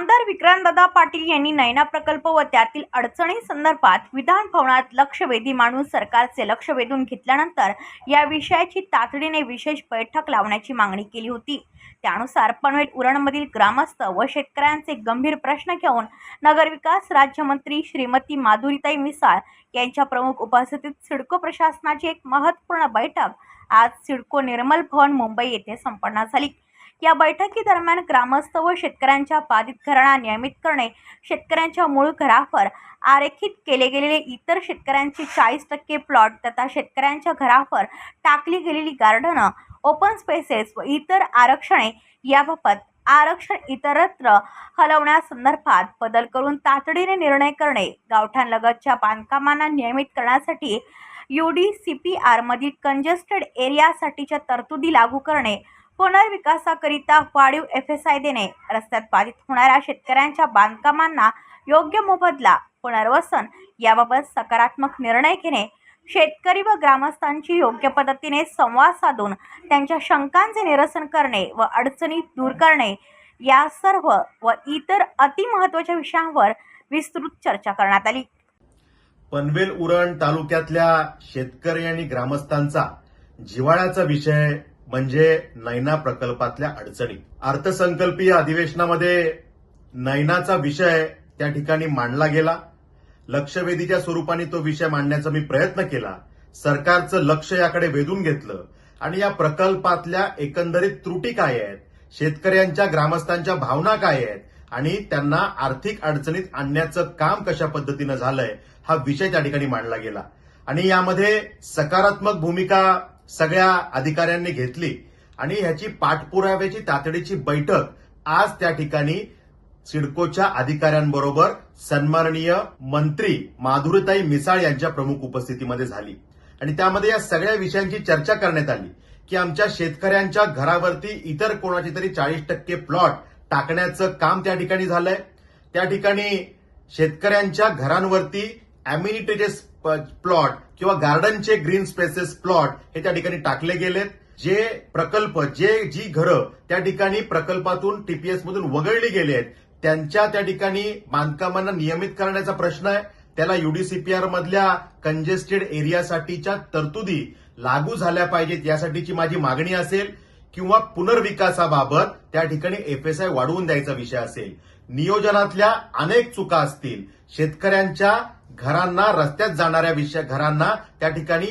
आमदार विक्रांतदादा पाटील यांनी नैना प्रकल्प व त्यातील अडचणी संदर्भात विधान भवनात लक्ष वेधी मांडून सरकारचे लक्ष वेधून घेतल्यानंतर या विषयाची तातडीने विशेष बैठक लावण्याची मागणी केली होती. त्यानुसार पनवेल उरणमधील ग्रामस्थ व शेतकऱ्यांचे गंभीर प्रश्न घेऊन नगरविकास राज्यमंत्री श्रीमती माधुरीताई मिसाळ यांच्या प्रमुख उपस्थितीत सिडको प्रशासनाची एक महत्त्वपूर्ण बैठक आज सिडको निर्मल भवन मुंबई येथे संपन्न झाली. या बैठकीदरम्यान ग्रामस्थ व शेतकऱ्यांच्या बाधित घराणा नियमित करणे शेतकऱ्यांच्या मूळ घरावर आरेखित केले गेलेले इतर शेतकऱ्यांचे चाळीस टक्के प्लॉट तथा शेतकऱ्यांच्या घरावर टाकली गेलेली गार्डनं ओपन स्पेसेस व इतर आरक्षणे याबाबत आरक्षण इतरत्र हलवण्यासंदर्भात बदल करून तातडीने निर्णय करणे गावठाणलगतच्या बांधकामांना नियमित करण्यासाठी यू डी सी पी आरमधील कंजेस्टेड एरियासाठीच्या तरतुदी लागू करणे पुनर्विकासाकरिता वाढीव एफ एस आय देणे रस्त्यात बाधित होणाऱ्या शेतकऱ्यांच्या बांधकामांना योग्य मोबदला पुनर्वसन याबाबत सकारात्मक निर्णय घेणे शेतकरी व ग्रामस्थांची योग्य पद्धतीने संवाद साधून त्यांच्या शंकांचे निरसन करणे व अडचणी दूर करणे या सर्व व इतर अतिमहत्वाच्या विषयांवर विस्तृत चर्चा करण्यात आली. पनवेल उरण तालुक्यातल्या शेतकरी आणि ग्रामस्थांचा जिवाळ्याचा विषय म्हणजे नैना प्रकल्पातल्या अडचणी. अर्थसंकल्पीय अधिवेशनामध्ये नैनाचा विषय त्या ठिकाणी मांडला गेला. लक्षवेधीच्या स्वरूपाने तो विषय मांडण्याचा मी प्रयत्न केला. सरकारचं लक्ष याकडे वेधून घेतलं. आणि या प्रकल्पातल्या एकंदरीत त्रुटी काय आहेत? शेतकऱ्यांच्या ग्रामस्थांच्या भावना काय आहेत? आणि त्यांना आर्थिक अडचणीत आणण्याचं काम कशा पद्धतीनं झालंय हा विषय त्या ठिकाणी मांडला गेला. आणि यामध्ये सकारात्मक भूमिका सगळ्या अधिकाऱ्यांनी घेतली आणि ह्याची पाठपुराव्याची तातडीची बैठक आज त्या ठिकाणी सिडकोच्या अधिकाऱ्यांबरोबर सन्माननीय मंत्री माधुरीताई मिसाळ यांच्या प्रमुख उपस्थितीमध्ये झाली. आणि त्यामध्ये या सगळ्या विषयांची चर्चा करण्यात आली की आमच्या शेतकऱ्यांच्या घरावरती इतर कोणाची तरी चाळीस टक्के प्लॉट टाकण्याचं काम त्या ठिकाणी झालंय. त्या ठिकाणी शेतकऱ्यांच्या घरांवरती अम्युनिटीचे प्लॉट किंवा गार्डनचे ग्रीन स्पेसेस प्लॉट हे त्या ठिकाणी टाकले गेलेत. जे प्रकल्प जे जी घरं त्या ठिकाणी प्रकल्पातून टीपीएस मधून वगळली गेली आहेत त्यांच्या त्या ठिकाणी बांधकामांना नियमित करण्याचा प्रश्न आहे. त्याला युडीसीपीआर मधल्या कंजेस्टेड एरियासाठीच्या तरतुदी लागू झाल्या पाहिजेत यासाठीची माझी मागणी असेल किंवा पुनर्विकासाबाबत त्या ठिकाणी एफएसआय वाढवून द्यायचा विषय असेल. नियोजनातल्या अनेक चुका असतील. शेतकऱ्यांच्या घरांना रस्त्यात जाणाऱ्या विषय घरांना त्या ठिकाणी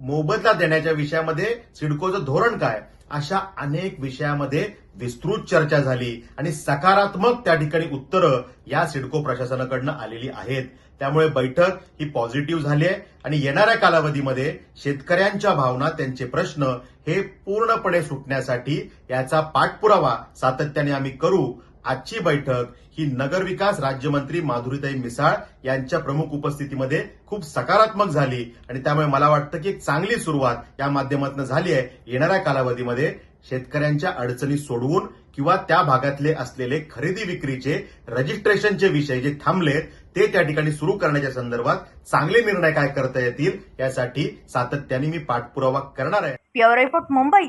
मोबदला देण्याच्या विषयामध्ये सिडकोचं धोरण काय? अशा अनेक विषयामध्ये विस्तृत चर्चा झाली आणि सकारात्मक त्या ठिकाणी उत्तरं या सिडको प्रशासनाकडनं आलेली आहेत. त्यामुळे बैठक ही पॉझिटिव्ह झाली आहे आणि येणाऱ्या कालावधीमध्ये शेतकऱ्यांच्या भावना त्यांचे प्रश्न हे पूर्णपणे सुटण्यासाठी याचा पाठपुरावा सातत्याने आम्ही करू. आजची बैठक ही नगरविकास राज्यमंत्री माधुरीताई मिसाळ यांच्या प्रमुख उपस्थितीमध्ये खूप सकारात्मक झाली. आणि त्यामुळे मला वाटतं की एक चांगली सुरुवात या माध्यमातून झाली आहे. येणाऱ्या कालावधीमध्ये शेतकऱ्यांच्या अडचणी सोडवून किंवा त्या भागातले असलेले खरेदी विक्रीचे रजिस्ट्रेशनचे विषय जे थांबलेत ते त्या ठिकाणी सुरू करण्याच्या संदर्भात चांगले निर्णय काय करता येतील यासाठी सातत्याने मी पाठपुरावा करणार आहे. Pure report Mumbai.